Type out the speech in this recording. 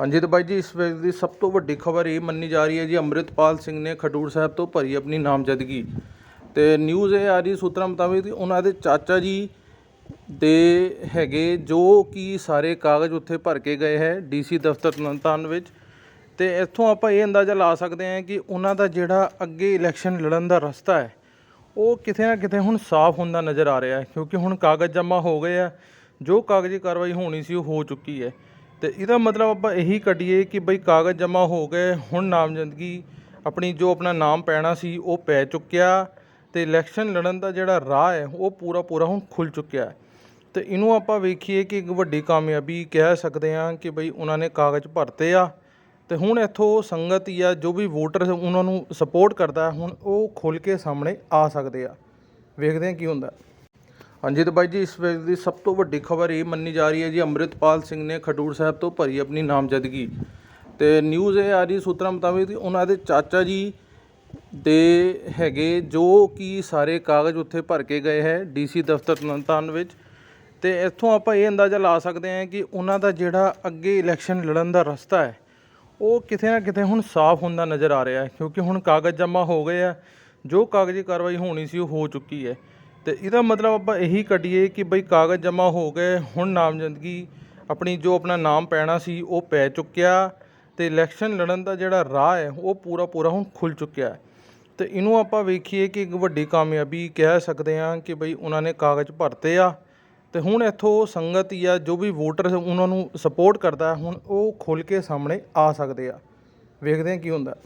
ਹਾਂਜੀ ਤਾਂ ਬਾਈ ਜੀ, ਇਸ ਵੇਲੇ ਦੀ ਸਭ ਤੋਂ ਵੱਡੀ ਖਬਰ ਇਹ ਮੰਨੀ ਜਾ ਰਹੀ ਹੈ ਜੀ, ਅੰਮ੍ਰਿਤਪਾਲ ਸਿੰਘ ਨੇ ਖਡੂਰ ਸਾਹਿਬ ਤੋਂ ਭਰੀ ਆਪਣੀ ਨਾਮਜ਼ਦਗੀ। ਤੇ ਨਿਊਜ਼ ਇਹ ਆ ਰਹੀ ਸੂਤਰਾਂ ਮੁਤਾਬਿਕ ਉਹਨਾਂ ਦੇ ਚਾਚਾ ਜੀ ਦੇ ਹੈਗੇ ਜੋ ਕਿ ਸਾਰੇ ਕਾਗਜ਼ ਉੱਥੇ ਭਰ ਕੇ ਗਏ ਹੈ ਡੀਸੀ ਦਫ਼ਤਰ ਤਨਤਾਨ ਵਿੱਚ। ਤੇ ਇੱਥੋਂ ਆਪਾਂ ਇਹ ਅੰਦਾਜ਼ਾ ਲਾ ਸਕਦੇ ਹਾਂ ਕਿ ਉਹਨਾਂ ਦਾ ਜਿਹੜਾ ਅੱਗੇ ਇਲੈਕਸ਼ਨ ਲੜਨ ਦਾ ਰਸਤਾ ਹੈ, ਉਹ ਕਿਤੇ ਨਾ ਕਿਤੇ ਹੁਣ ਸਾਫ਼ ਹੁੰਦਾ ਨਜ਼ਰ ਆ ਰਿਹਾ ਹੈ, ਕਿਉਂਕਿ ਹੁਣ ਕਾਗਜ਼ ਜਮ੍ਹਾਂ ਹੋ ਗਏ ਆ, ਜੋ ਕਾਗਜ਼ੀ ਕਾਰਵਾਈ ਹੋਣੀ ਸੀ ਉਹ ਹੋ ਚੁੱਕੀ ਹੈ। ਅਤੇ ਇਹਦਾ ਮਤਲਬ ਆਪਾਂ ਇਹੀ ਕੱਢੀਏ ਕਿ ਬਈ ਕਾਗਜ਼ ਜਮ੍ਹਾਂ ਹੋ ਗਏ, ਹੁਣ ਨਾਮਜ਼ਦਗੀ, ਆਪਣੀ ਜੋ ਆਪਣਾ ਨਾਮ ਪੈਣਾ ਸੀ, ਉਹ ਪੈ ਚੁੱਕਿਆ ਅਤੇ ਇਲੈਕਸ਼ਨ ਲੜਨ ਦਾ ਜਿਹੜਾ ਰਾਹ ਹੈ, ਉਹ ਪੂਰਾ ਪੂਰਾ ਹੁਣ ਖੁੱਲ੍ਹ ਚੁੱਕਿਆ ਅਤੇ ਇਹਨੂੰ ਆਪਾਂ ਵੇਖੀਏ ਕਿ ਇੱਕ ਵੱਡੀ ਕਾਮਯਾਬੀ ਕਹਿ ਸਕਦੇ ਹਾਂ ਕਿ ਬਈ ਉਹਨਾਂ ਨੇ ਕਾਗਜ਼ ਭਰਤੇ ਆ ਅਤੇ ਹੁਣ ਇੱਥੋਂ ਸੰਗਤ ਜਾਂ ਜੋ ਵੀ ਵੋਟਰ ਉਹਨਾਂ ਨੂੰ ਸਪੋਰਟ ਕਰਦਾ, ਹੁਣ ਉਹ ਖੁੱਲ੍ਹ ਕੇ ਸਾਹਮਣੇ ਆ ਸਕਦੇ ਆ। ਵੇਖਦੇ ਹਾਂ ਕੀ ਹੁੰਦਾ। ਹਾਂਜੀ ਤਾਂ ਬਾਈ ਜੀ, ਇਸ ਵੇਲੇ ਦੀ ਸਭ ਤੋਂ ਵੱਡੀ ਖਬਰ ਇਹ ਮੰਨੀ ਜਾ ਰਹੀ ਹੈ ਜੀ, ਅੰਮ੍ਰਿਤਪਾਲ ਸਿੰਘ ਨੇ ਖਡੂਰ ਸਾਹਿਬ ਤੋਂ ਭਰੀ ਆਪਣੀ ਨਾਮਜ਼ਦਗੀ। ਤੇ ਨਿਊਜ਼ ਇਹ ਆ ਰਹੀ ਸੂਤਰਾਂ ਮੁਤਾਬਿਕ ਉਹਨਾਂ ਦੇ ਚਾਚਾ ਜੀ ਦੇ ਹੈਗੇ ਜੋ ਕਿ ਸਾਰੇ ਕਾਗਜ਼ ਉੱਥੇ ਭਰ ਕੇ ਗਏ ਹੈ ਡੀਸੀ ਦਫ਼ਤਰ ਤਨਤਾਨ ਵਿੱਚ। ਤੇ ਇੱਥੋਂ ਆਪਾਂ ਇਹ ਅੰਦਾਜ਼ਾ ਲਾ ਸਕਦੇ ਹਾਂ ਕਿ ਉਹਨਾਂ ਦਾ ਜਿਹੜਾ ਅੱਗੇ ਇਲੈਕਸ਼ਨ ਲੜਨ ਦਾ ਰਸਤਾ ਹੈ, ਉਹ ਕਿਤੇ ਨਾ ਕਿਤੇ ਹੁਣ ਸਾਫ਼ ਹੁੰਦਾ ਨਜ਼ਰ ਆ ਰਿਹਾ ਹੈ, ਕਿਉਂਕਿ ਹੁਣ ਕਾਗਜ਼ ਜਮ੍ਹਾਂ ਹੋ ਗਏ ਆ, ਜੋ ਕਾਗਜ਼ੀ ਕਾਰਵਾਈ ਹੋਣੀ ਸੀ ਉਹ ਹੋ ਚੁੱਕੀ ਹੈ। ਅਤੇ ਇਹਦਾ ਮਤਲਬ ਆਪਾਂ ਇਹੀ ਕੱਢੀਏ ਕਿ ਬਈ ਕਾਗਜ਼ ਜਮ੍ਹਾਂ ਹੋ ਗਏ, ਹੁਣ ਨਾਮਜ਼ਦਗੀ, ਆਪਣੀ ਜੋ ਆਪਣਾ ਨਾਮ ਪੈਣਾ ਸੀ, ਉਹ ਪੈ ਚੁੱਕਿਆ ਅਤੇ ਇਲੈਕਸ਼ਨ ਲੜਨ ਦਾ ਜਿਹੜਾ ਰਾਹ ਹੈ, ਉਹ ਪੂਰਾ ਪੂਰਾ ਹੁਣ ਖੁੱਲ੍ਹ ਚੁੱਕਿਆ ਅਤੇ ਇਹਨੂੰ ਆਪਾਂ ਵੇਖੀਏ ਕਿ ਇੱਕ ਵੱਡੀ ਕਾਮਯਾਬੀ ਕਹਿ ਸਕਦੇ ਹਾਂ ਕਿ ਬਈ ਉਹਨਾਂ ਨੇ ਕਾਗਜ਼ ਭਰਤੇ ਆ ਅਤੇ ਹੁਣ ਇੱਥੋਂ ਸੰਗਤ ਜਾਂ ਜੋ ਵੀ ਵੋਟਰ ਉਹਨਾਂ ਨੂੰ ਸਪੋਰਟ ਕਰਦਾ, ਹੁਣ ਉਹ ਖੁੱਲ੍ਹ ਕੇ ਸਾਹਮਣੇ ਆ ਸਕਦੇ ਆ। ਵੇਖਦੇ ਹਾਂ ਕੀ ਹੁੰਦਾ।